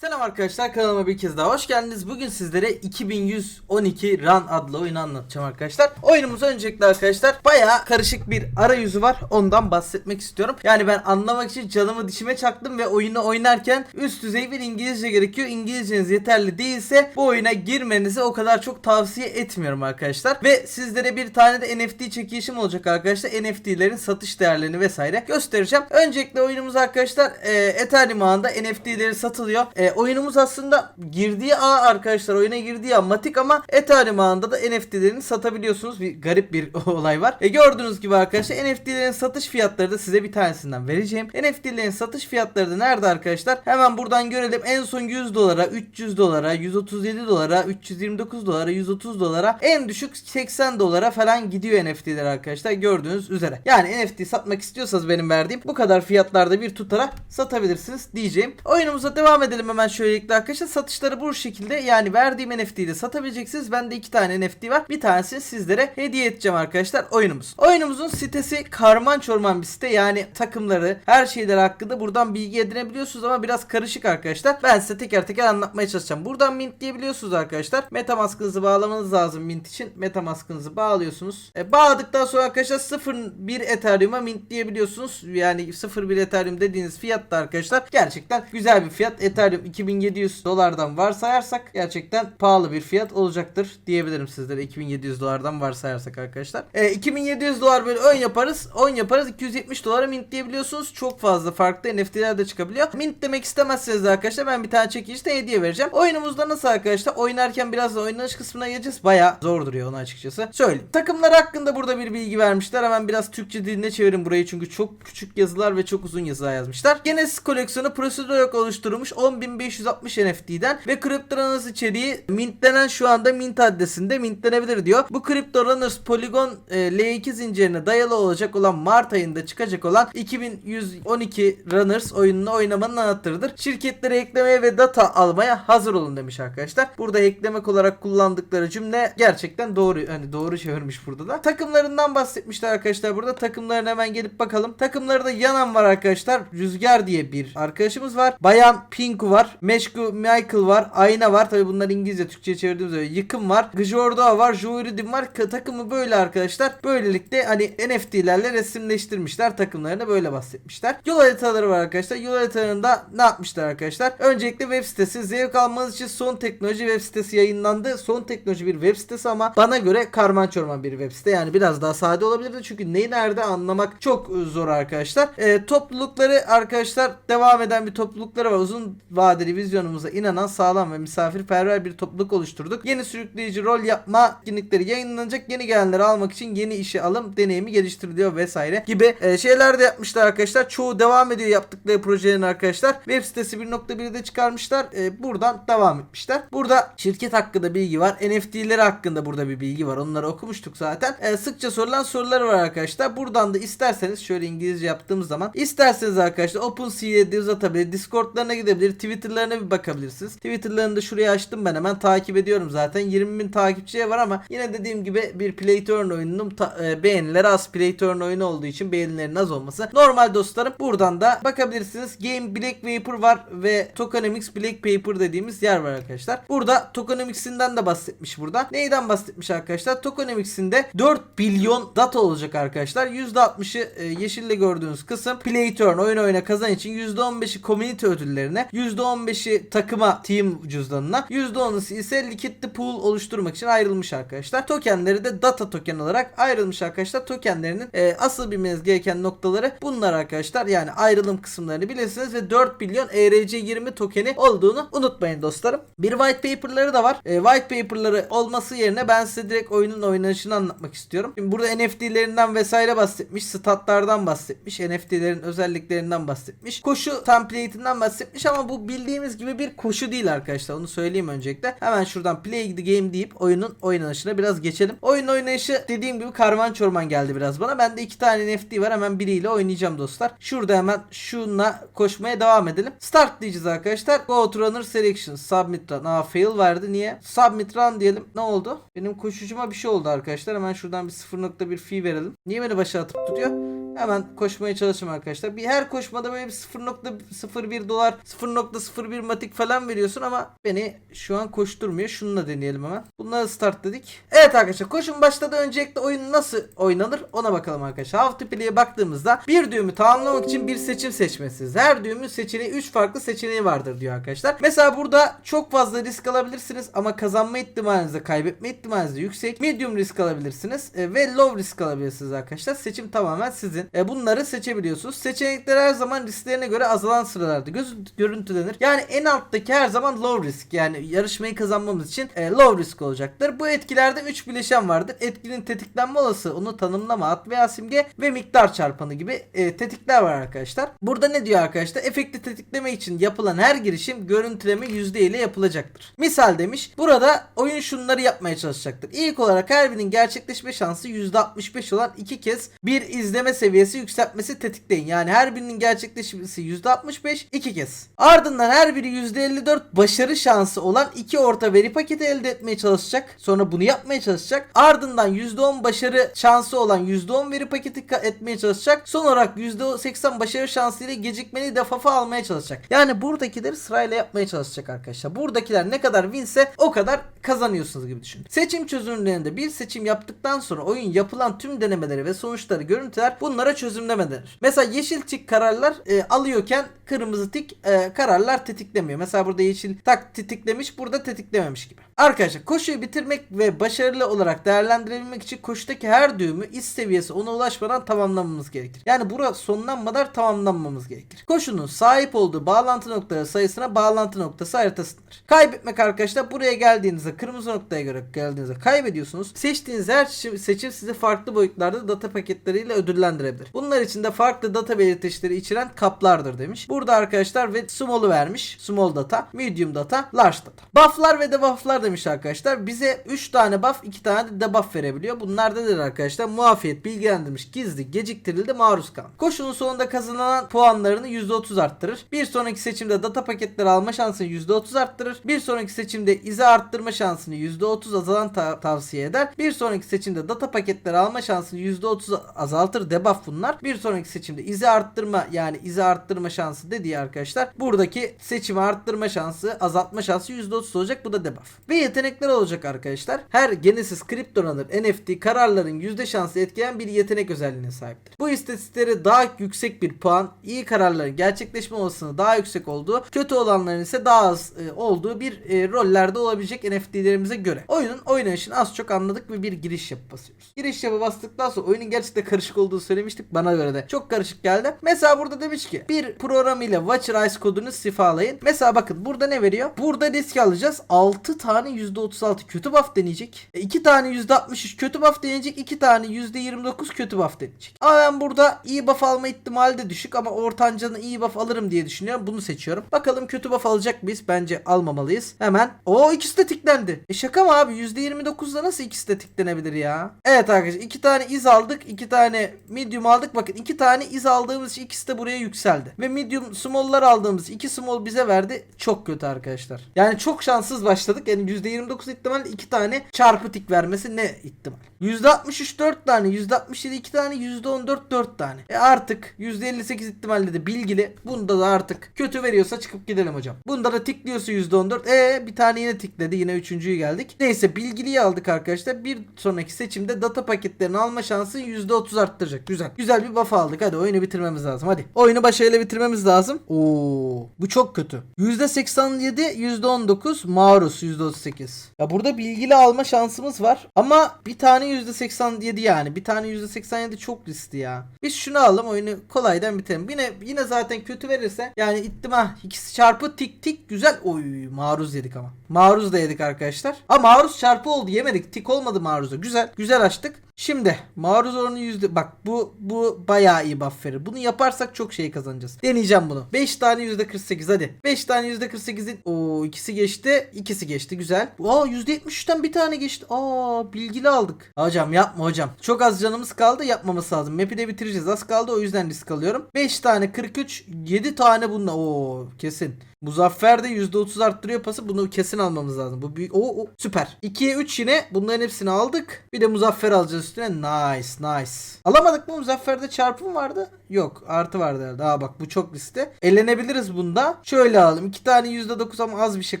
Selam arkadaşlar kanalıma bir kez daha hoş geldiniz. Bugün sizlere 2112 Run adlı oyunu anlatacağım arkadaşlar. Oyunumuz öncelikle arkadaşlar baya karışık bir arayüzü var. Ondan bahsetmek istiyorum. Yani ben anlamak için canımı dişime çaktım ve oyunu oynarken üst düzey bir İngilizce gerekiyor. İngilizceniz yeterli değilse bu oyuna girmenizi o kadar çok tavsiye etmiyorum arkadaşlar. Ve sizlere bir tane de NFT çekilişim olacak arkadaşlar. NFT'lerin satış değerlerini vesaire göstereceğim. Öncelikle oyunumuz arkadaşlar e, Ethereum ağında NFT'leri satılıyor. E, oyunumuz aslında girdiği ağ arkadaşlar oyuna girdiği ağ Matic ama Ethereum ağında da NFT'lerini satabiliyorsunuz. Bir garip bir olay var. E, gördüğünüz gibi arkadaşlar NFT'lerin satış fiyatları da size bir tanesinden vereceğim. NFT'lerin satış fiyatları da nerede arkadaşlar? Hemen buradan görelim. En son 100 dolara, 300 dolara, 137 dolara, 329 dolara, 130 dolara, en düşük 80 dolara falan gidiyor NFT'ler arkadaşlar. Gördüğünüz üzere. Yani NFT satmak istiyorsanız benim verdiğim bu kadar fiyatlarda bir tutara satabilirsiniz diyeceğim. Oyunumuza devam edelim hemen şöylelikle arkadaşlar. Satışları bu şekilde yani verdiğim NFT'yi de satabileceksiniz. Bende iki tane NFT var. Bir tanesini sizlere hediye edeceğim arkadaşlar oyunumuz. Oyunumuzun sitesi karman çorman bir site. Yani takımları, her şeyler hakkında buradan bilgi edinebiliyorsunuz ama biraz karışık arkadaşlar. Ben size teker teker anlatmaya çalışacağım. Buradan mint diyebiliyorsunuz arkadaşlar. Metamask'ınızı bağlamanız lazım mint için. Metamask'ınızı bağlıyorsunuz. E, bağladıktan sonra arkadaşlar 0.1 Ethereum'a mint diyebiliyorsunuz. Yani 0.1 Ethereum dediğiniz fiyat da arkadaşlar gerçekten güzel bir fiyat. Ethereum 2700 dolardan varsayarsak gerçekten pahalı bir fiyat olacaktır diyebilirim sizlere 2700 dolardan varsayarsak arkadaşlar. E, 2700 dolar böyle ön yaparız. 10 yaparız 270 dolara mint diyebiliyorsunuz. Çok fazla farklı NFT'ler de çıkabiliyor. Mint demek istemezseniz arkadaşlar ben bir tane çekilişte hediye vereceğim. Oyunumuzda nasıl arkadaşlar? Oynarken biraz da oynanış kısmına geleceğiz. Baya zor duruyor onu açıkçası. Söyleyeyim. Takımlar hakkında burada bir bilgi vermişler. Hemen biraz Türkçe diline çevirin burayı çünkü çok küçük yazılar ve çok uzun yazılar yazmışlar. Genesis koleksiyonu prosedür olarak oluşturulmuş 10.560 NFT'den ve Cryptorunners içeriği mintlenen şu anda mint adresinde mintlenebilir diyor. Bu Cryptorunners Polygon e, L2 zincirine dayalı olacak olan Mart ayında çıkacak olan 2112 Runners oyununu oynamanın anahtarıdır. Şirketlere eklemeye ve data almaya hazır olun demiş arkadaşlar. Burada eklemek olarak kullandıkları cümle gerçekten doğru. Hani doğru çevirmiş burada da. Takımlarından bahsetmişler arkadaşlar burada. Takımlarına hemen gelip bakalım. Takımlarda Yanan var arkadaşlar. Rüzgar diye bir arkadaşımız var. Bayan Pinku var. Meşku Michael var. Ayna var. Tabi bunlar İngilizce Türkçe'ye çevirdiğimiz üzere. Yıkım var. Gjordoa var. Joyridin var. Takımı böyle arkadaşlar. Böylelikle hani NFT'lerle resimleştirmişler. Takımlarını böyle bahsetmişler. Yol haritaları var arkadaşlar. Yol haritalarında ne yapmışlar arkadaşlar? Öncelikle web sitesi. Zevk almanız için son teknoloji web sitesi yayınlandı. Son teknoloji bir web sitesi ama bana göre karman çorman bir web site. Yani biraz daha sade olabilirdi. Çünkü neyi nerede anlamak çok zor arkadaşlar. E, toplulukları arkadaşlar devam eden bir toplulukları var. Uzun vadeli vizyonumuza inanan sağlam ve misafirperver bir topluluk oluşturduk. Yeni sürükleyici rol yapma etkinlikleri yayınlanacak. Yeni gelenleri almak için yeni işe alım deneyimi geliştiriliyor vesaire gibi e, şeyler de yapmışlar arkadaşlar. Çoğu devam ediyor yaptıkları projelerin arkadaşlar. Web sitesi 1.1'de çıkarmışlar. E, buradan devam etmişler. Burada şirket hakkında bilgi var. NFT'leri hakkında burada bir bilgi var. Onları okumuştuk zaten. E, sıkça sorulan soruları var arkadaşlar. Buradan da isterseniz şöyle İngilizce yaptığımız zaman isterseniz arkadaşlar OpenSea'ye uzatabilir. Discord'larına gidebilir. Twitter'larına bir bakabilirsiniz. Twitter'larını da şuraya açtım ben hemen takip ediyorum zaten. 20 bin takipçiye var ama yine dediğim gibi bir Play Turn oyununun e, beğenileri az. Play Turn oyunu olduğu için beğenilerin az olması. Normal dostlarım buradan da bakabilirsiniz. Game Black Paper var ve Tokenomics Black Paper dediğimiz yer var arkadaşlar. Burada Tokenomics'inden de bahsetmiş burada. Neyden bahsetmiş arkadaşlar? Tokenomics'in de 4 milyon data olacak arkadaşlar. %60'ı e, yeşille gördüğünüz kısım Play Turn oyun oyuna kazan için %15'i community ödüllerine, %15'i takıma team cüzdanına, %10'u ise liquidity pool oluşturmak için ayrılmış arkadaşlar. Tokenleri de data token olarak ayrılmış arkadaşlar. Tokenlerinin e, asıl bilmeniz gereken noktaları bunlar arkadaşlar. Yani ayrılım kısımlarını bilirsiniz ve 4 milyon ERC20 tokeni olduğunu unutmayın dostlarım. Bir white paper'ları da var. E, white paper'ları olması yerine ben size direkt oyunun oynanışını anlatmak istiyorum. Şimdi burada NFT'lerinden vesaire bahsetmiş. Statlardan bahsetmiş. NFT'lerin özelliklerinden bahsetmiş. Koşu template'inden bahsetmiş ama bu bildiğimiz gibi bir koşu değil arkadaşlar. Onu söyleyeyim öncelikle. Hemen şuradan play the game deyip oyunun oynanışına biraz geçelim. Oyun oynayışı dediğim gibi karman çorman geldi biraz bana. Bende iki tane NFT var. Hemen biriyle oynayacağım dostlar. Şurada hemen şunla koşmaya devam edelim. Start diyeceğiz arkadaşlar. Go to runner selection. Submit run. Aa fail verdi. Niye? Submit run diyelim. Ne oldu? Benim koşucuma bir şey oldu arkadaşlar. Hemen şuradan bir 0.1 fee verelim. Niye beni başa atıp duruyor? Hemen koşmaya çalışayım arkadaşlar. Bir her koşmada böyle bir 0.01 dolar 0.01 matik falan veriyorsun ama beni şu an koşturmuyor. Şununla deneyelim hemen. Bunları start dedik. Evet arkadaşlar koşun başladı. Öncelikle oyun nasıl oynanır ona bakalım arkadaşlar. How to baktığımızda bir düğümü tamamlamak için bir seçim seçmesiniz. Her düğümün seçeneği 3 farklı seçeneği vardır diyor arkadaşlar. Mesela burada çok fazla risk alabilirsiniz ama kazanma ihtimaliniz de kaybetme ihtimaliniz de yüksek. Medium risk alabilirsiniz e, ve low risk alabilirsiniz arkadaşlar. Seçim tamamen sizin. E, bunları seçebiliyorsunuz. Seçenekler her zaman risklerine göre azalan sıralarda göz görüntülenir. Yani en alttaki her zaman low risk. Yani yarışmayı kazanmamız için e, low risk olacaktır. Bu etkilerde 3 bileşen vardır. Etkinin tetiklenme olası, onu tanımlama, at veya simge ve miktar çarpanı gibi e, tetikler var arkadaşlar. Burada ne diyor arkadaşlar? Efekti tetikleme için yapılan her girişim görüntüleme yüzde ile yapılacaktır. Misal demiş. Burada oyun şunları yapmaya çalışacaktır. İlk olarak her birinin gerçekleşme şansı %65 olan iki kez bir izleme seviyesi yükseltmesi tetikleyin. Yani her birinin gerçekleşmesi %65 iki kez. Ardından her biri %54 başarı şansı olan iki orta veri paketi elde etmeye çalışacak. Sonra bunu yapmaya çalışacak. Ardından %10 başarı şansı olan %10 veri paketi etmeye çalışacak. Son olarak %80 başarı şansı ile gecikmeli defafa almaya çalışacak. Yani buradakileri sırayla yapmaya çalışacak arkadaşlar. Buradakiler ne kadar winse o kadar kazanıyorsunuz gibi düşünün. Seçim çözümlerinde bir seçim yaptıktan sonra oyun yapılan tüm denemeleri ve sonuçları görüntüler bunlara çözümleme denir. Mesela yeşil tik kararlar e, alıyorken kırmızı tik e, kararlar tetiklemiyor. Mesela burada yeşil tak tetiklemiş burada tetiklememiş gibi. Arkadaşlar koşuyu bitirmek ve başarılı olarak değerlendirebilmek için koşudaki her düğümü iş seviyesi ona ulaşmadan tamamlamamız gerekir. Yani bura sonlanmadan tamamlanmamız gerekir. Koşunun sahip olduğu bağlantı noktaları sayısına bağlantı noktası haritasıdır. Kaybetmek arkadaşlar buraya geldiğinizde kırmızı noktaya göre geldiğinizde kaybediyorsunuz. Seçtiğiniz her seçim, sizi farklı boyutlarda data paketleriyle ödüllendirebilir. Bunlar içinde farklı data belirteçleri içeren kaplardır demiş. Burada arkadaşlar ve small'u vermiş. Small data, medium data, large data. Buff'lar ve debuff'lar demiş arkadaşlar. Bize 3 tane buff, 2 tane de debuff verebiliyor. Bunlar nedir arkadaşlar? Muafiyet, bilgilendirmiş, gizli, geciktirildi, maruz kalan. Koşunun sonunda kazanılan puanlarını %30 arttırır. Bir sonraki seçimde data paketleri alma şansını %30 arttırır. Bir sonraki seçimde izi arttırma şansını %30 azalan ta- tavsiye eder. Bir sonraki seçimde data paketleri alma şansını %30 azaltır. Debuff bunlar. Bir sonraki seçimde izi arttırma yani izi arttırma şansı dediği arkadaşlar. Buradaki seçimi arttırma şansı, azaltma şansı %30 olacak. Bu da debuff. Ve yetenekler olacak arkadaşlar. Her Genesis Cryptona'nın NFT kararların yüzde şansı etkileyen bir yetenek özelliğine sahiptir. Bu istatistikleri daha yüksek bir puan, iyi kararların gerçekleşme olasılığı daha yüksek olduğu, kötü olanların ise daha az e, olduğu bir e, rollerde olabilecek NFT'lerimize göre. Oyunun oynanışını az çok anladık ve bir giriş yapı basıyoruz. Giriş yapı bastıktan sonra oyunun gerçekten karışık olduğunu söylemiştik. Bana göre de çok karışık geldi. Mesela burada demiş ki bir program ile Watcher Ice kodunu sifalayın. Mesela bakın burada ne veriyor? Burada risk alacağız. 6 tane %36 kötü buff deneyecek. 2 tane %63 kötü buff deneyecek. 2 tane %29 kötü buff deneyecek. Ama ben burada iyi buff alma ihtimali de düşük ama ortancanı iyi buff alırım diye düşünüyorum. Bunu seçiyorum. Bakalım kötü buff alacak mıyız? Bence almamalıyız. Hemen. O ikisi de tiklendi. E şaka mı abi? %29'da nasıl ikisi de tiklenebilir ya? Evet arkadaşlar iki tane iz aldık. iki tane medium aldık. Bakın iki tane iz aldığımız için ikisi de buraya yükseldi. Ve medium small'lar aldığımız iki small bize verdi. Çok kötü arkadaşlar. Yani çok şanssız başladık. Yani %29 ihtimal iki tane çarpı tik vermesi ne ihtimal? %63 4 tane, %67 2 tane, %14 4 tane. E artık %58 ihtimalle de bilgili. Bunda da artık kötü veriyorsa çıkıp gidelim hocam. Bunda da tikliyorsa %14. E bir tane yine tikledi. Yine üçüncüyü geldik. Neyse bilgiliyi aldık arkadaşlar. Bir sonraki seçimde data paketlerini alma şansı %30 arttıracak. Güzel. Güzel bir buff aldık. Hadi oyunu bitirmemiz lazım. Hadi. Oyunu başarıyla bitirmemiz lazım. Oo, bu çok kötü. %87, %19, maruz %38. Ya burada bilgili alma şansımız var. Ama bir tane %87 yani. Bir tane %87 çok riskli ya. Biz şunu alalım oyunu kolaydan bitirelim. Yine yine zaten kötü verirse yani ittima ikisi çarpı tik tik güzel. Oy maruz yedik ama. Maruz da yedik arkadaşlar. Ama maruz çarpı oldu yemedik. Tik olmadı maruza. Güzel. Güzel açtık. Şimdi maruz oranı yüzde bak bu bu bayağı iyi buff verir. Bunu yaparsak çok şey kazanacağız. Deneyeceğim bunu. 5 tane yüzde 48 hadi. 5 tane yüzde 48'in o ikisi geçti. ikisi geçti güzel. Aa yüzde 73'ten bir tane geçti. Aa bilgili aldık. Hocam yapma hocam. Çok az canımız kaldı yapmamız lazım. Map'i de bitireceğiz. Az kaldı o yüzden risk alıyorum. 5 tane 43 7 tane bununla. Oo kesin. Muzaffer de %30 arttırıyor pası. Bunu kesin almamız lazım. Bu büyük. Oo, oo, süper. 2'ye 3 yine bunların hepsini aldık. Bir de Muzaffer alacağız üstüne nice nice. Alamadık mı Muzaffer'de çarpım vardı? Yok artı vardı herhalde. Aa bak bu çok riskli. Elenebiliriz bunda. Şöyle alalım. iki tane %9 ama az bir şey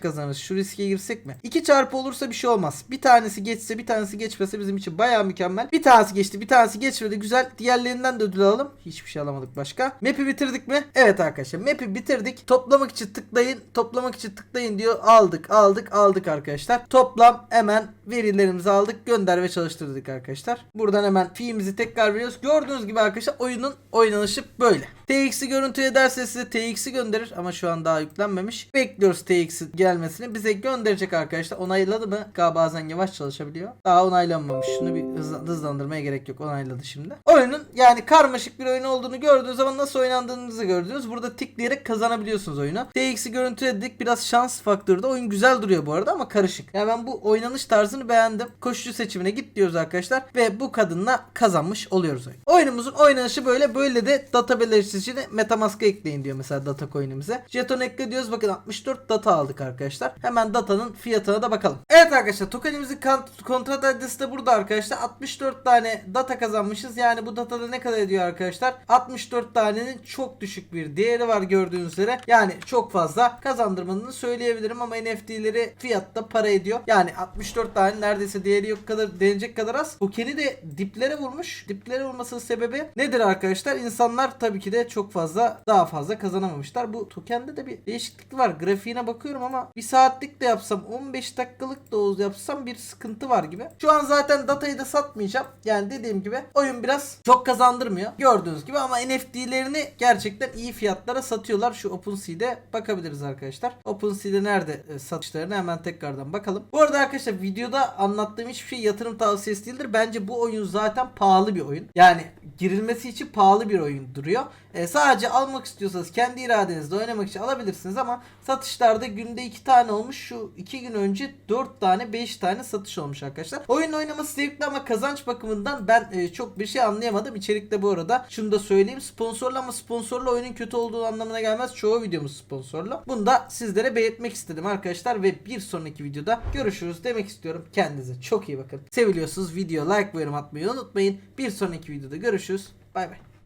kazanırız. Şu riske girsek mi? İki çarpı olursa bir şey olmaz. Bir tanesi geçse bir tanesi geçmese bizim için baya mükemmel. Bir tanesi geçti bir tanesi geçmedi. Güzel. Diğerlerinden de ödül alalım. Hiçbir şey alamadık başka. Map'i bitirdik mi? Evet arkadaşlar. Map'i bitirdik. Toplamak için tıklayın. Toplamak için tıklayın diyor. Aldık aldık aldık arkadaşlar. Toplam hemen verilerimizi aldık. Gönder ve çalıştırdık arkadaşlar. Buradan hemen fiimizi tekrar veriyoruz. Gördüğünüz gibi arkadaşlar oyunun oynanışı böyle. TX'i görüntü ederse size TX'i gönderir ama şu an daha yüklenmemiş. Bekliyoruz TX'i gelmesini. Bize gönderecek arkadaşlar. Onayladı mı? Galiba bazen yavaş çalışabiliyor. Daha onaylanmamış. Şunu bir hızla- hızlandırmaya gerek yok. Onayladı şimdi. Oyunun yani karmaşık bir oyun olduğunu gördüğünüz zaman nasıl oynandığınızı gördünüz. Burada tıklayarak kazanabiliyorsunuz oyunu. TX'i görüntü edildik. Biraz şans faktörü de. Oyun güzel duruyor bu arada ama karışık. Yani ben bu oynanış tarzını beğendim. Koşucu seçimine git diyoruz arkadaşlar. Ve bu kadınla kazanmış oluyoruz oyun. Oyunumuzun oynanışı böyle. Böyle de data belirleyicini Metamask'a ekleyin diyor mesela data coin'imize. Jeton ekle diyoruz. Bakın 64 data aldık arkadaşlar. Hemen datanın fiyatına da bakalım. Evet arkadaşlar tokenimizin kont- kontrat adresi de burada arkadaşlar. 64 tane data kazanmışız. Yani bu datada ne kadar ediyor arkadaşlar? 64 tanenin çok düşük bir değeri var gördüğünüz üzere. Yani çok fazla kazandırmadığını söyleyebilirim ama NFT'leri fiyatta para ediyor. Yani 64 tane neredeyse değeri yok kadar denecek kadar az. Tokeni de diplere vurmuş. Diplere vurmasının sebebi nedir arkadaşlar? İnsanlar tabii ki de çok fazla daha fazla kazanamamışlar. Bu tokende de bir değişiklik var. Grafiğine bakıyorum ama bir saatlik de yapsam 15 dakikalık da olsa yapsam bir sıkıntı var gibi. Şu an zaten datayı da satmayacağım. Yani dediğim gibi oyun biraz çok kazandırmıyor. Gördüğünüz gibi ama NFT'lerini gerçekten iyi fiyatlara satıyorlar. Şu OpenSea'de bakabiliriz arkadaşlar. OpenSea'de nerede e, satışlarını hemen tekrardan bakalım. Bu arada arkadaşlar videoda anlattığım hiçbir şey yatırım tavsiyesi değildir. Bence bu oyun zaten pahalı bir oyun. Yani girilmesi için pahalı bir oyun duruyor. E, sadece almak istiyorsanız kendi iradenizle oynamak için alabilirsiniz ama satışlarda günde 2 tane olmuş. Şu 2 gün önce 4 tane 5 tane satış olmuş arkadaşlar. Oyun oynaması zevkli ama kazanç bakımından ben e, çok bir şey anlayamadım. İçerikte bu arada şunu da söyleyeyim. Sponsorlu ama sponsorlu oyunun kötü olduğu anlamına gelmez. Çoğu videomuz sponsorlu. Bunu da sizlere belirtmek istedim arkadaşlar ve bir sonraki videoda görüşürüz demek istiyorum. Kendinize çok iyi bakın. Seviliyorsunuz. Video like ve yorum atmayı unutmayın. Bir sonraki videoda görüşürüz. Bay bay.